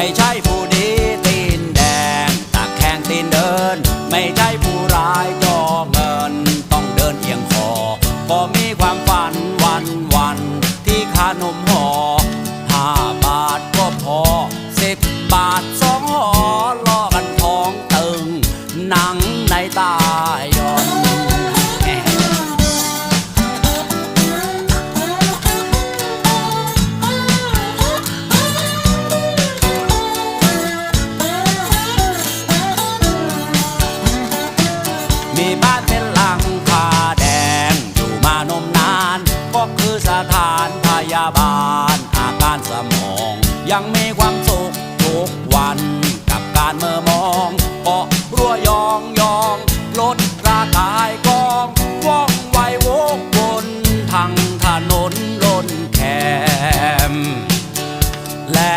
ไม่ใช่ผู้ดีตีนแดงตากแข้งตีนเดิน ไม่ใช่ผู้ร้ายจอเงิน ต้องเดินเอียงคอก็มีความฝันวันวันที่ขานมห่อห้าบาทก็พอสิบบาทสองหอล่อกันท้องตึง หนังในตา การพยาบาล อาการสมอง ยังมีความสุขทุกวันกับการเมื่อมองเพราะรัวยองยองลดกระตายกองว่องไววกบนทางถนนล้นแคมและ